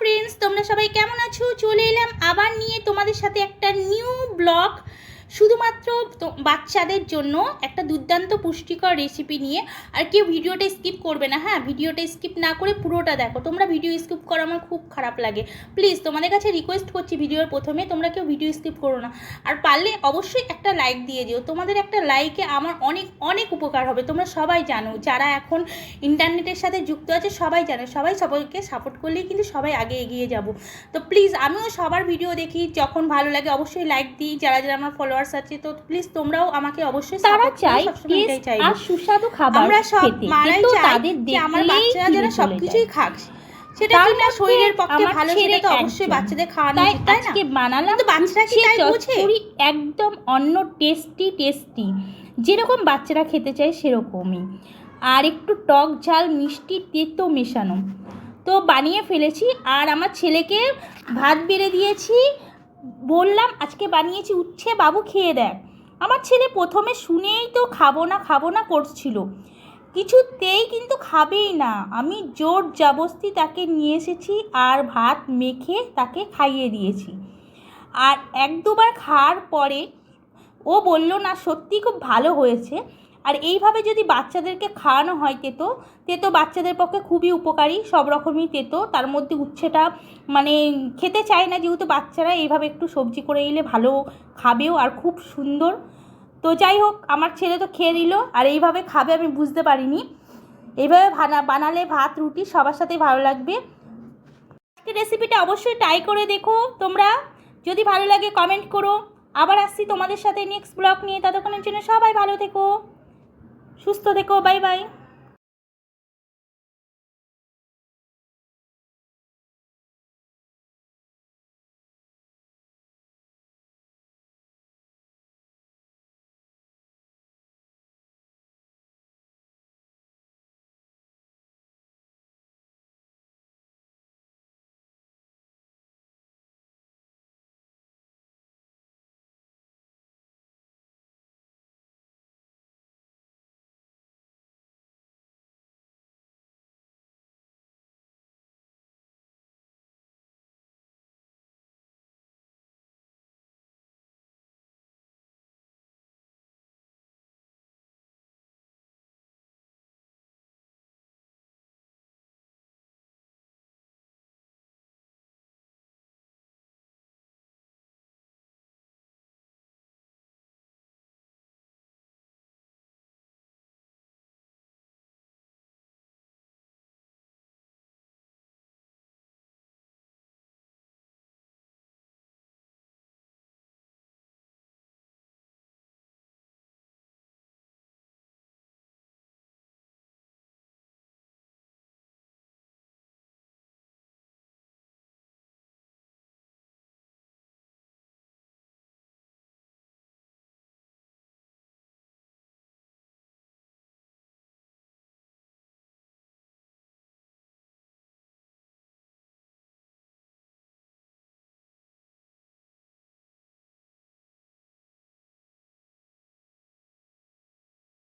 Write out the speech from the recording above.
Friends তোমরা সবাই কেমন আছো? চলে এলাম আবার নিয়ে তোমাদের সাথে একটা নিউ ব্লগ শুধুমাত্র বাচ্চাদের জন্য একটা দুর্দান্ত পুষ্টিকর রেসিপি নিয়ে আর কেউ ভিডিওটা স্কিপ করবে না। হ্যাঁ ভিডিওটা স্কিপ না করে পুরোটা দেখো। তোমরা ভিডিও স্কিপ করা, আমার খুব খারাপ লাগে। প্লিজ তোমাদের কাছে রিকোয়েস্ট করছি ভিডিওর প্রথমে, তোমরা কেউ ভিডিও স্কিপ করো না। আর পারলে অবশ্যই একটা লাইক দিয়ে দিও তোমাদের একটা লাইকে আমার অনেক অনেক উপকার হবে। তোমরা সবাই জানো, যারা এখন ইন্টারনেটের সাথে যুক্ত আছে, সবাই জানে। সবাই সবাইকে সাপোর্ট করলেই কিন্তু সবাই আগে এগিয়ে যাব। তো প্লিজ আমিও সবার ভিডিও দেখি। যখন ভালো লাগে অবশ্যই লাইক দিই। যারা যারা আমার ফলোয়ার্স আছে তো প্লিজ তোমরাও আমাকে অবশ্যই তারা চাই। আর সুস্বাদু খাবার আমরা সব মারাই চাই তাদের যে আমার বাচ্চারা যেন সবকিছুই খাক। সেটা জন্য শরীরের পক্ষে ভালো সেটা তো অবশ্যই বাচ্চাদের খাওয়ানো তাই উচিত তাই আজকে বানালাম কিন্তু বাচ্চারা কি তাই বোঝে? একদম অন্য টেস্টি টেস্টি যেরকম বাচ্চারা খেতে চায় সেরকমই। আর একটু টক ঝাল মিষ্টি তেতো মেশানো। তো বানিয়ে ফেলেছি আর আমার ছেলেকে ভাত বেড়ে দিয়েছি বললাম, আজকে বানিয়েছি, উচ্ছে বাবু খেয়ে দেখ আমার ছেলে প্রথমে শুনেই তো খাব না খাব না করছিল। কিছুতেই কিন্তু খাবেই না। আমি জোর জবস্তি তাকে নিয়ে এসেছি আর ভাত মেখে তাকে খাইয়ে দিয়েছি। আর এক দুবার খাওয়ার পরে ও বলল, না সত্যি খুব ভালো হয়েছে। আর এইভাবে যদি বাচ্চাদেরকে খাওয়ানো হয় তেতো তেতো বাচ্চাদের পক্ষে খুবই উপকারী, সব রকমই তেতো। তার মধ্যে উচ্ছেটা মানে খেতে চায় না যেহেতু বাচ্চারা, এইভাবে একটু সবজি করে এলে ভালো খাবেও আর খুব সুন্দর। তো যাই হোক, আমার ছেলে তো খেয়ে নিল, আর এইভাবে খাবে আমি বুঝতে পারিনি। এইভাবে বানালে ভাত, রুটি সবার সাথে ভালো লাগবে। আজকের রেসিপিটা অবশ্যই ট্রাই করে দেখো তোমরা। যদি ভালো লাগে কমেন্ট করো। আবার আসছি তোমাদের সাথে নেক্সট ব্লগ নিয়ে। ততক্ষণের জন্য সবাই ভালো থেকো। সুস্থ থেকো বাই বাই।